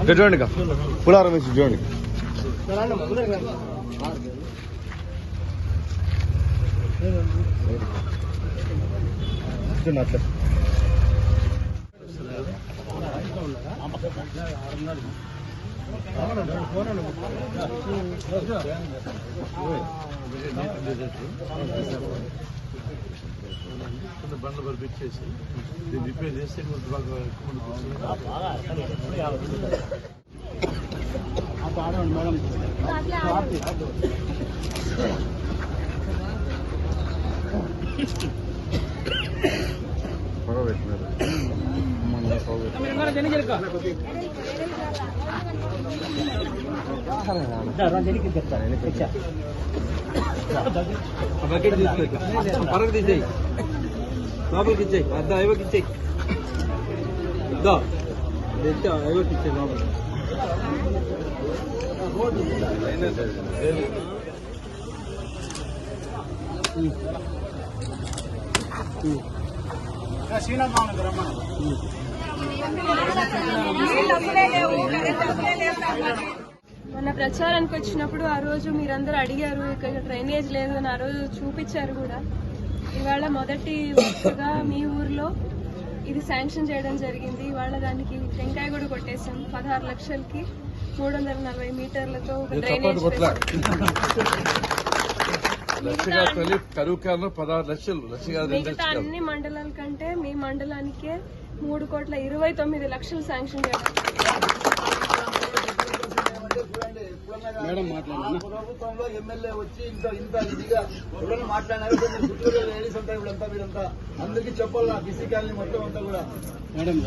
ఇక్కడ చూడండి ఇక. పులారం వేసి చూడండి చూడండి అట్లా బండ్లు పంపించేసి దీన్ని రిపేర్ చేస్తే కొంచెం బాగా ఎక్కువ మేడం బకెట్ తీసుకో పరకు తీసేయి. లోపలికి ఇచ్చేయి. అద్దా ఐవకి ఇచ్చేయి. దా తెచ్చి ఐవకి ఇచ్చేయి లోపలికి. మొన్న ప్రచారానికి వచ్చినప్పుడు ఆ రోజు మీరందరూ అడిగారు ఇక్కడ డ్రైనేజ్ లేదు అని ఆ రోజు చూపించారు కూడా. ఇవాళ మొదటి వర్క్గా మీ ఊర్లో ఇది శాంక్షన్ చేయడం జరిగింది. ఇవాళ దానికి టెంకాయ కూడా కొట్టేశాం. పదహారు లక్షలకి మూడు వందల నలభై మీటర్లతో డ్రైనేజ్ మిగతా అన్ని మండలాల కంటే మీ మండలానికే మూడు కోట్ల ఇరవై తొమ్మిది లక్షలు శాంక్షన్ చేయడం ప్రభుత్వంలో ఎమ్మెల్యే వచ్చి ఇంత ఇంత ఇదిగా ఎవరైనా మాట్లాడినారు కొంచెం గుర్తుగా లేడీస్ అంతా వీళ్ళంతా వీళ్ళంతా అందరికీ చెప్పాలి నాకు ఇసి కాలనీ మొత్తం అంతా కూడా. మేడం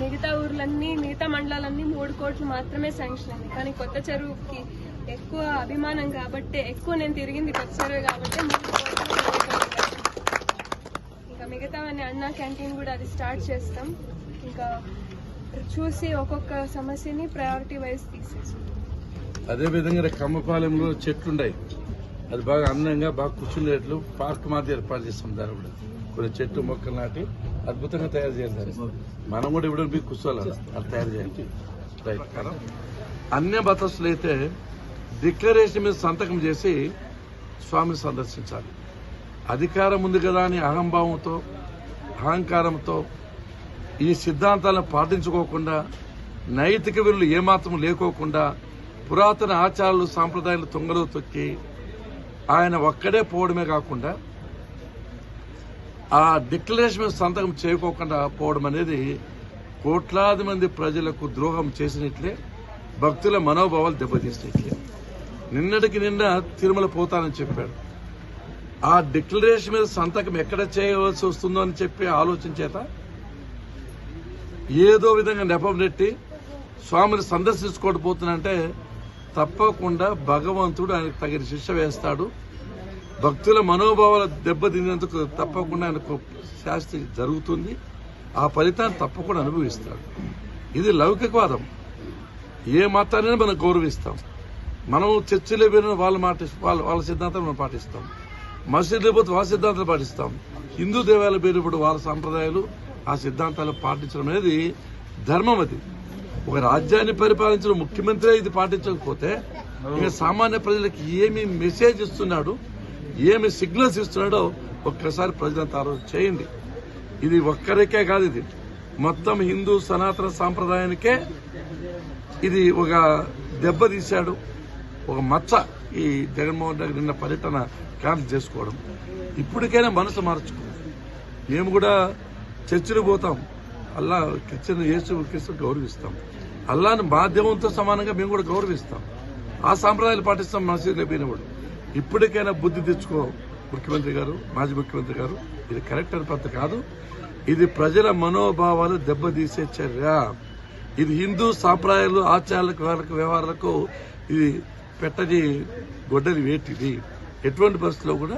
మిగతా ఊర్లన్నీ మిగతా మండలాలన్నీ మూడు కోట్లు మాత్రమే శాంక్షన్ అయింది. కానీ కొత్త చెరువుకి ఎక్కువ అభిమానం కాబట్టి ఎక్కువ నేను తిరిగింది కొత్త చెరువు కాబట్టి మూడు కోట్లు ఇరవై తొమ్మిది లక్షలు. ఇంకా మిగతావన్నీ అన్నా క్యాంటీన్ కూడా అది స్టార్ట్ చేస్తాం. ఇంకా చూసి ఒక్కొక్క సమస్యని ప్రయారిటీ వైజ్ తీసేస్తాం. అదే విధంగా కమ్మపాలెంలో చెట్లున్నాయి అది బాగా అందంగా బాగా కూర్చునేట్లు పార్క్ మాది ఏర్పాటు చేస్తాం దాని కూడా కొన్ని చెట్టు మొక్కలు నాటి అద్భుతంగా తయారు చేయాలి మనం కూడా ఇప్పుడు మీకు కూర్చోవాలి? అది తయారు చేయండి రైట్. కదా అన్య మతస్థులు అయితే డిక్లరేషన్ మీద సంతకం చేసి స్వామిని సందర్శించాలి. అధికారం ఉంది కదా అని అహంభావంతో అహంకారంతో ఈ సిద్ధాంతాలను పాటించుకోకుండా నైతిక విలువలు ఏమాత్రం లేకోకుండా పురాతన ఆచారాలు సాంప్రదాయాలు తొంగలు తొక్కి ఆయన ఒక్కడే పోవడమే కాకుండా ఆ డిక్లరేషన్ సంతకం చేయకోకుండా పోవడం అనేది కోట్లాది మంది ప్రజలకు ద్రోహం చేసినట్లే భక్తుల మనోభావాలు దెబ్బతీసినట్లే. నిన్నటికి నిన్న తిరుమల పోతానని చెప్పాడు. ఆ డిక్లరేషన్ మీద సంతకం ఎక్కడ చేయవలసి వస్తుందో అని చెప్పి ఆలోచన చేత ఏదో విధంగా నెపం నెట్టి స్వామిని సందర్శించుకోకపోతున్నంటే తప్పకుండా భగవంతుడు ఆయనకు తగిన శిక్ష వేస్తాడు. భక్తుల మనోభావాలు దెబ్బతిన్నందుకు తప్పకుండా ఆయనకు శాస్తి జరుగుతుంది. ఆ ఫలితాన్ని తప్పకుండా అనుభవిస్తాడు. ఇది లౌకికవాదం. ఏ మతాన్ని మనం గౌరవిస్తాం. మనం చర్చిలో విన వాళ్ళ మాట వాళ్ళ వాళ్ళ సిద్ధాంతం మనం పాటిస్తాం. మసీదులో పోతే వాళ్ళ సిద్ధాంతాలు పాటిస్తాం. హిందూ దేవాలయ పేరుప్పుడు వాళ్ళ సంప్రదాయాలు ఆ సిద్ధాంతాలు పాటించడం అనేది ధర్మం అది. ఒక రాజ్యాన్ని పరిపాలించిన ముఖ్యమంత్రి ఇది పాటించకపోతే ఇంకా సామాన్య ప్రజలకు ఏమి మెసేజ్ ఇస్తున్నాడు ఏమి సిగ్నల్స్ ఇస్తున్నాడో ఒక్కసారి ప్రజలంతా ఆలోచన చేయండి. ఇది ఒక్కరికే కాదు ఇది. మొత్తం హిందూ సనాతన సాంప్రదాయానికే ఇది ఒక దెబ్బ తీశాడు ఒక మచ్చ. ఈ జగన్మోహన్ రెడ్డి నిన్న పర్యటన క్యాన్సిల్ చేసుకోవడం. ఇప్పటికైనా మనసు మార్చుకో. మేము కూడా చర్చిలు పోతాం. అల్లా క్రిస్టియన్ యేసు క్రీస్తు గౌరవిస్తాం. అల్లాని మాధ్యమంతో సమానంగా మేము కూడా గౌరవిస్తాం. ఆ సాంప్రదాయాలు పాటిస్తాం మసీదులో పోయినప్పుడు ఇప్పటికైనా బుద్ధి తెచ్చుకో ముఖ్యమంత్రి గారు మాజీ ముఖ్యమంత్రి గారు. ఇది కరెక్ట్ అని పద్ధతి కాదు. ఇది ప్రజల మనోభావాలు దెబ్బతీసే చర్య. ఇది హిందూ సాంప్రదాయాలు ఆచారాలకు వ్యవహారాలకు ఇది పెట్టని గొడ్డలి వేటిది. ఎటువంటి పరిస్థితుల్లో కూడా